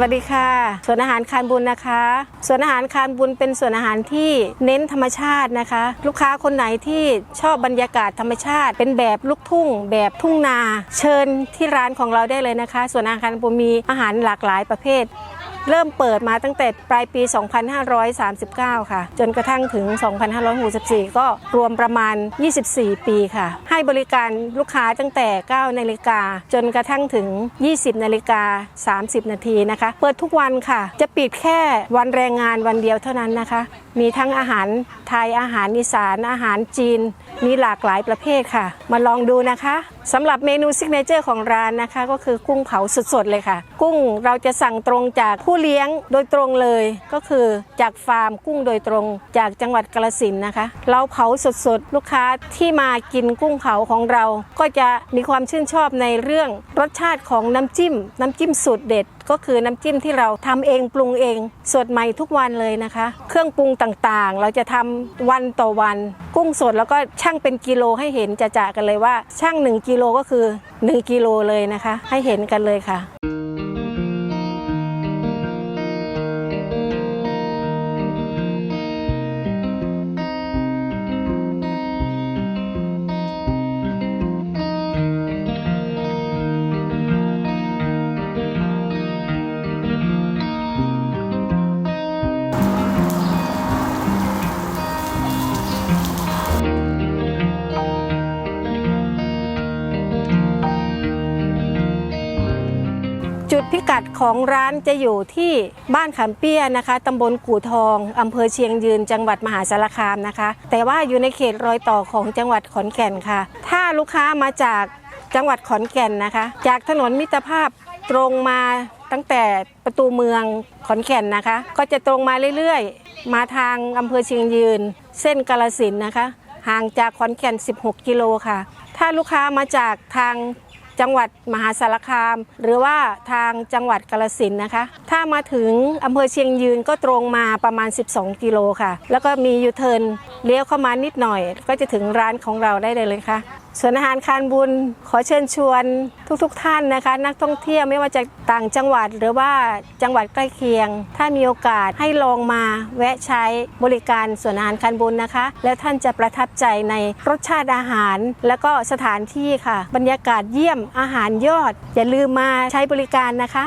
วัสดีค่ะ สวนอาหารคานบุญนะคะสวนอาหารคานบุญเป็นสวนอาหารที่เน้นธรรมชาตินะคะ ลูกค้าคนไหนที่ชอบบรรยากาศธรรมชาติ เป็นแบบลูกทุ่ง แบบทุ่งนา เชิญที่ร้านของเราได้เลยนะคะสวนอาหารคานบุญมีอาหารหลากหลายประเภท เริ่มเปิดมาตั้งแต่ปลายปี 2539 ค่ะ จนกระทั่งถึง 2564 ก็รวมประมาณ 24 ปีค่ะ ให้บริการลูกค้าตั้งแต่ 9 นาฬิกา จนกระทั่งถึง 20 นาฬิกา 30 นาทีนะคะ เปิดทุกวันค่ะ จะปิดแค่วันแรงงานวันเดียวเท่านั้นนะคะ มีทั้งอาหารไทยอาหารอีสานอาหารจีน มีหลากหลายประเภทค่ะ มาลองดูนะคะสำหรับเมนูซิกเนเจอร์ของร้านนะคะ ก็คือกุ้งเผาสดๆเลยค่ะ กุ้งเราจะสั่งตรงจากผู้เลี้ยงโดยตรงเลย ก็คือจากฟาร์มกุ้งโดยตรงจากจังหวัดกาฬสินนะคะ เราเผาสดๆลูกค้าที่มากินกุ้งเผาของเรา ก็จะมีความชื่นชอบในเรื่องรสชาติของน้ำจิ้ม น้ำจิ้มสูตรเด็ด ก็คือน้ำจิ้มที่เราทำเองปรุงเองสดใหม่ทุกวันเลยนะคะ เครื่องปรุงต่างๆ เราจะทำวันต่อวัน กุ้งสดแล้วก็ช่างเป็นกิโลให้เห็นจะจะๆกันเลยว่าช่าง1กิโลก็คือ 1กิโลเลยนะคะ ให้เห็นกันเลยค่ะ พิกัดของร้านจะอยู่ที่บ้านขามเปี้ยนะคะตำบลกู่ทองอำเภอเชียงยืน จังหวัดมหาสารคามนะคะ แต่ว่าอยู่ในเขตรอยต่อของจังหวัดขอนแก่นค่ะ ถ้าลูกค้ามาจากจังหวัดขอนแก่นนะคะ จากถนนมิตรภาพตรงมาตั้งแต่ประตูเมืองขอนแก่นนะคะ ก็จะตรงมาเรื่อยๆ มาทางอำเภอเชียงยืน เส้นกาลสินนะคะ ห่างจากขอนแก่น 16 กิโลค่ะ ถ้าลูกค้ามาจากทาง จังหวัดมหาสารคาม หรือว่าทางจังหวัดกาลสินนะคะ ถ้ามาถึงอำเภอเชียงยืนก็ตรงมาประมาณ 12 กิโลค่ะ แล้วก็มียูเทิร์นเลี้ยวเข้ามานิดหน่อย ก็จะถึงร้านของเราได้เลยค่ะ ส่วนอาหารคานบุญขอเชิญชวนทุกๆทท่านนะคะ นักท่องเที่ยวไม่ว่าจะต่างจังหวัดหรือว่าจังหวัดใกล้เคียง ถ้ามีโอกาสให้ลองมาแวะใช้บริการส่วนอาหารคานบุญนะคะ และท่านจะประทับใจในรสชาติอาหาร และก็สถานที่ค่ะ บรรยากาศเยี่ยมอาหารยอด อย่าลืมมาใช้บริการนะคะ